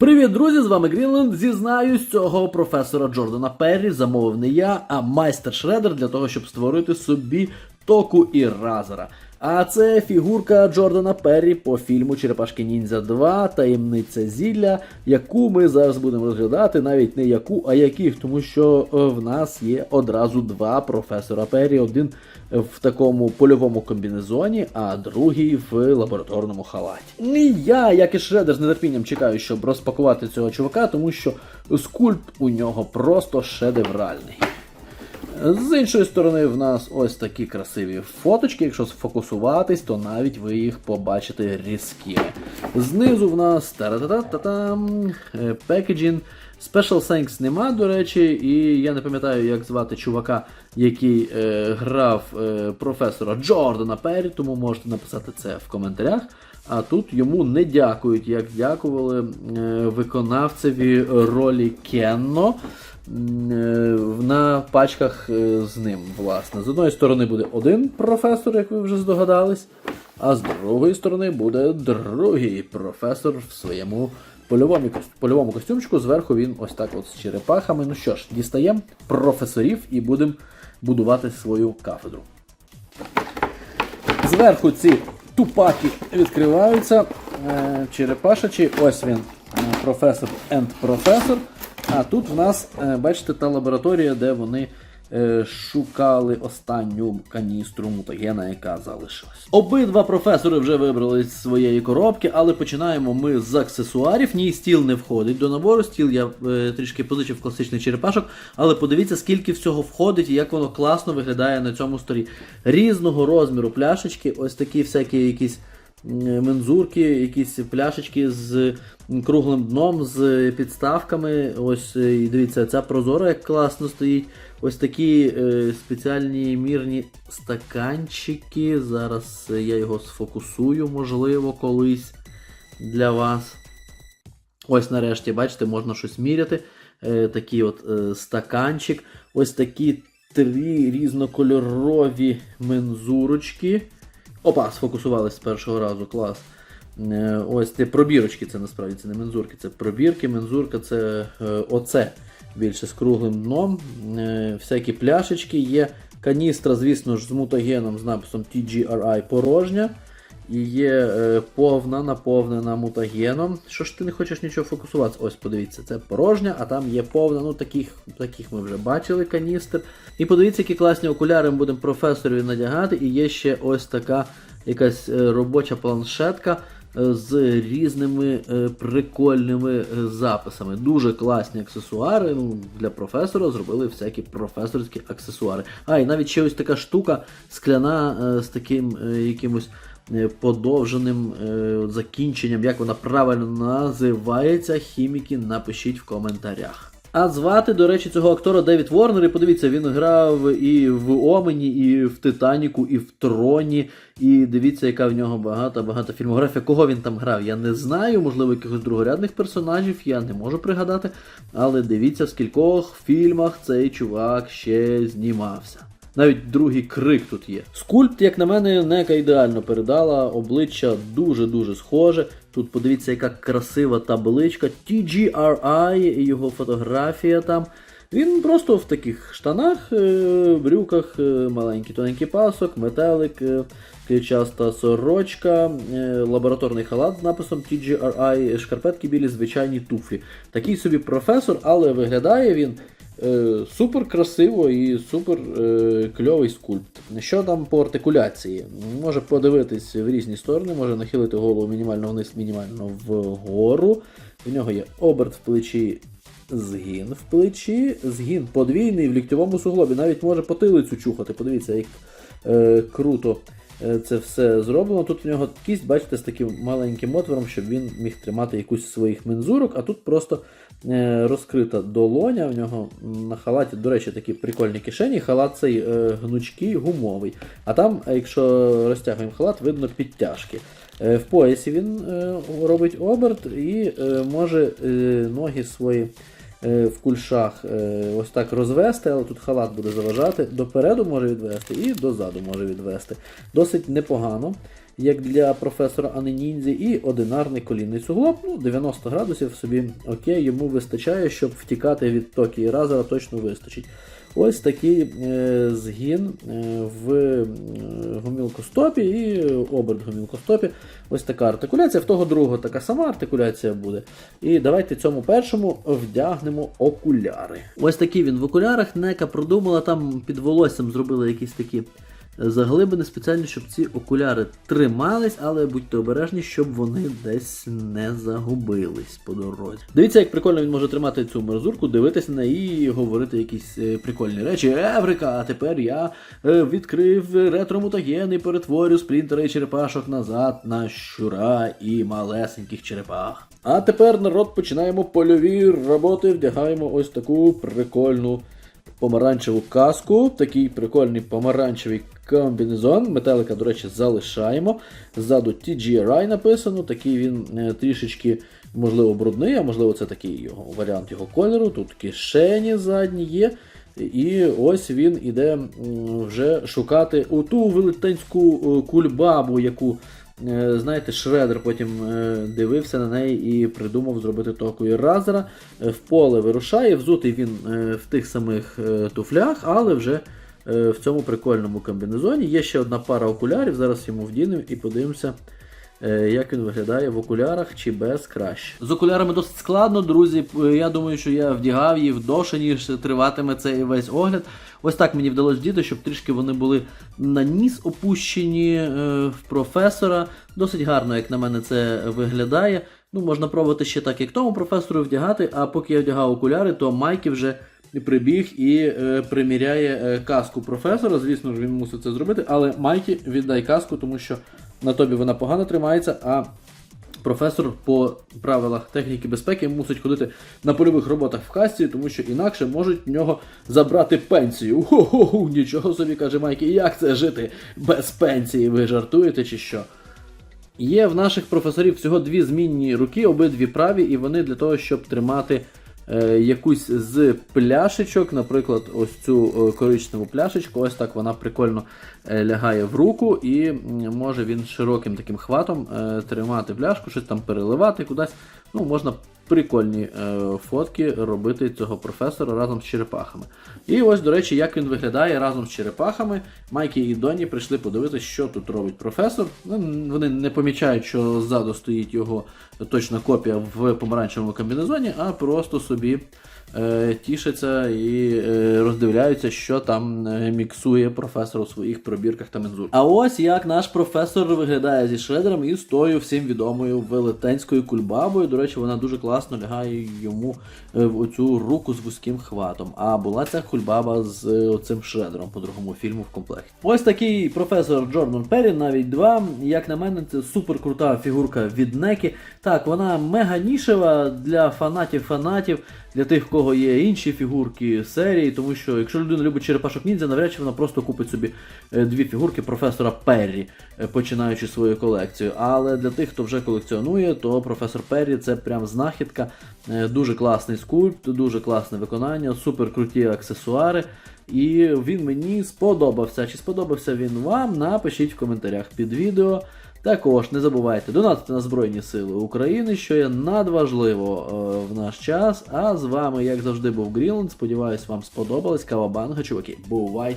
Привіт, друзі! З вами Грінленд. Зізнаюсь, цього професора Джордана Перрі замовив не я, а майстер Шредер для того, щоб створити собі току і разера. А це фігурка Джордана Перрі по фільму Черепашки Ніндзя 2 Таємниця зілля, яку ми зараз будемо розглядати, навіть не яку, а яких, тому що е, в нас є одразу два професора Перрі. Один в такому польовому комбінезоні, а другий в лабораторному халаті. І я, як і Шредер, з нетерпінням чекаю, щоб розпакувати цього чувака, тому що скульпт у нього просто шедевральний. З іншої сторони, в нас ось такі красиві фоточки. Якщо сфокусуватись, то навіть ви їх побачите різкими. Знизу в нас та-та-та-та-там, packaging. Special Thanks нема, до речі, і я не пам'ятаю, як звати чувака, який е, грав е, професора Джордана Перрі, тому можете написати це в коментарях. А тут йому не дякують, як дякували е, виконавцеві ролі Кенно на пачках е, з ним. власне. З одної сторони буде один професор, як ви вже здогадались, а з другої сторони буде другий професор в своєму польовому, польовому костюмчику. Зверху він ось так от з черепахами. Ну що ж, дістаємо професорів і будемо будувати свою кафедру. Зверху ці тупаки відкриваються. Е, черепашачі, ось він, е, професор енд професор. А тут в нас, е, бачите, та лабораторія, де вони е, шукали останню каністру мутагена, яка залишилась. Обидва професори вже вибрали з своєї коробки, але починаємо ми з аксесуарів. Ні, стіл не входить до набору. Стіл я е, трішки позичив класичний черепашок, але подивіться, скільки всього входить і як воно класно виглядає на цьому столі. Різного розміру пляшечки, ось такі всякі якісь мензурки, якісь пляшечки з круглим дном, з підставками. Ось е, і дивіться, ця прозора як класно стоїть. Ось такі е, спеціальні мірні стаканчики. Зараз е, я його сфокусую, можливо, колись для вас. Ось нарешті, бачите, можна щось міряти. Е, такий от е, стаканчик. Ось такі три різнокольорові мензурочки. Опа, сфокусувались з першого разу, клас. Е, ось ці пробірочки, це насправді це не мензурки, це пробірки. Мензурка це е, оце більше з круглим дном. Е, всякі пляшечки є. Каністра, звісно ж, з мутагеном з написом TGRI порожня. І є е, повна наповнена мутагеном. Що ж ти не хочеш нічого фокусуватися? Ось подивіться, це порожня, а там є повна. Ну таких, таких ми вже бачили каністр. І подивіться, які класні окуляри ми будемо професорові надягати. І є ще ось така якась е, робоча планшетка е, з різними прикольними записами. Дуже класні аксесуари. Ну, для професора зробили всякі професорські аксесуари. А, і навіть ще ось така штука скляна з таким якимось подовженим е, закінченням, як вона правильно називається, хіміки, напишіть в коментарях. А звати, до речі, цього актора Девід Ворнер. І подивіться, він грав і в Омені, і в Титаніку, і в Троні. І дивіться, яка в нього багата багата фільмографія. Кого він там грав, я не знаю. Можливо, якихось другорядних персонажів, я не можу пригадати. Але дивіться, в скількох фільмах цей чувак ще знімався. Навіть другий крик тут є. Скульпт, як на мене, нека ідеально передала, обличчя дуже-дуже схоже. Тут подивіться, яка красива табличка. TGRI, і його фотографія там. Він просто в таких штанах, е, брюках, е, маленький тоненький пасок, метелик, е, ключаста сорочка, е, лабораторний халат з написом TGRI, шкарпетки білі, звичайні туфлі. Такий собі професор, але виглядає він е, супер красиво і супер е, кльовий скульпт. Що там по артикуляції? Може подивитись в різні сторони, може нахилити голову мінімально вниз, мінімально вгору. У нього є оберт в плечі, згін в плечі, згін подвійний в ліктьовому суглобі. Навіть може потилицю чухати. Подивіться, як е, круто е, це все зроблено. Тут у нього кість, бачите, з таким маленьким отвором, щоб він міг тримати якусь з своїх мензурок, а тут просто е, розкрита долоня. В нього на халаті, до речі, такі прикольні кишені. Халат цей е, гнучкий, гумовий. А там, е, якщо розтягуємо халат, видно підтяжки. Е, В поясі він е, робить оберт і е, може е, ноги свої е, в кульшах е, ось так розвести, але тут халат буде заважати. Допереду може відвести і дозаду може відвести. Досить непогано. як для професора Аниніндзі, і одинарний колінний суглоб. Ну, 90 градусів собі окей, йому вистачає, щоб втікати від токи і разера точно вистачить. Ось такий е, згін е, в е, гомілкостопі і оберт гомілкостопі. Ось така артикуляція. В того другого така сама артикуляція буде. І давайте цьому першому вдягнемо окуляри. Ось такий він в окулярах. Нека продумала, там під волоссям зробили якісь такі заглибини спеціально, щоб ці окуляри тримались, але будьте обережні, щоб вони десь не загубились по дорозі. Дивіться, як прикольно він може тримати цю мерзурку, дивитися на неї і говорити якісь е, прикольні речі. Еврика, а тепер я е, відкрив ретро-мутаген і перетворю сплінтера і черепашок назад на щура і малесеньких черепах. А тепер народ починаємо польові роботи, вдягаємо ось таку прикольну помаранчеву каску, такий прикольний помаранчевий комбінезон. Метелика, до речі, залишаємо. Ззаду TGRI написано, такий він е, трішечки, можливо, брудний, а можливо, це такий його варіант його кольору. Тут кишені задні є. І ось він іде вже шукати оту велетенську е, кульбабу, яку. е, Знаєте, Шредер потім дивився на неї і придумав зробити такою разера. Е, В поле вирушає, взутий він в тих самих туфлях, але вже в цьому прикольному комбінезоні. Є ще одна пара окулярів, зараз йому вдінемо і подивимося, е, як він виглядає в окулярах чи без краще. З окулярами досить складно, друзі. Я думаю, що я вдягав їх довше, ніж триватиме цей весь огляд. Ось так мені вдалося вдіти, щоб трішки вони були на ніс опущені е, в професора. Досить гарно, як на мене, це виглядає. Ну, можна пробувати ще так, як тому професору вдягати, а поки я вдягав окуляри, то Майки вже прибіг і е, приміряє е, каску професора. Звісно ж, він мусить це зробити, але Майкі віддай каску, тому що на тобі вона погано тримається, а професор по правилах техніки безпеки мусить ходити на польових роботах в касті, тому що інакше можуть в нього забрати пенсію. Хо-хо-хо, нічого собі каже Майкі, як це жити без пенсії? Ви жартуєте чи що? Є в наших професорів всього дві змінні руки, обидві праві, і вони для того, щоб тримати якусь з пляшечок, наприклад, ось цю е, коричневу пляшечку, ось так вона прикольно е, лягає в руку, і може він широким таким хватом е, тримати пляшку, щось там переливати кудись. Ну, можна прикольні е, фотки робити цього професора разом з черепахами. І ось, до речі, як він виглядає разом з черепахами. Майкі і Доні прийшли подивитися, що тут робить професор. Ну, Вони не помічають, що ззаду стоїть його точна копія в помаранчевому комбінезоні, а просто собі е, тішаться і е, роздивляються, що там е, міксує професор у своїх пробірках та мензур. А ось як наш професор виглядає зі шредером і з тою всім відомою велетенською кульбабою. До речі, вона дуже класно лягає йому е, в оцю руку з вузьким хватом. А була ця хульбаба з е, оцим шредером по другому фільму в комплекті. Ось такий професор Джордан Перрі, навіть два. Як на мене, це супер крута фігурка від Некі. Так, вона мега нішева для фанатів-фанатів, для тих, в кого є інші фігурки серії, тому що якщо людина любить черепашок ніндзя, навряд чи вона просто купить собі е, дві фігурки професора Перрі, е, починаючи свою колекцію. Але для тих, хто вже колекціонує, то професор Перрі це прям знахідка. Е, Дуже класний скульпт, дуже класне виконання, супер круті аксесуари. І він мені сподобався. Чи сподобався він вам? Напишіть в коментарях під відео. Також не забувайте донатити на Збройні Сили України, що є надважливо е, в наш час. А з вами, як завжди, був Грінленд. Сподіваюсь, вам сподобалось. Кавабанга, чуваки. Бувайте!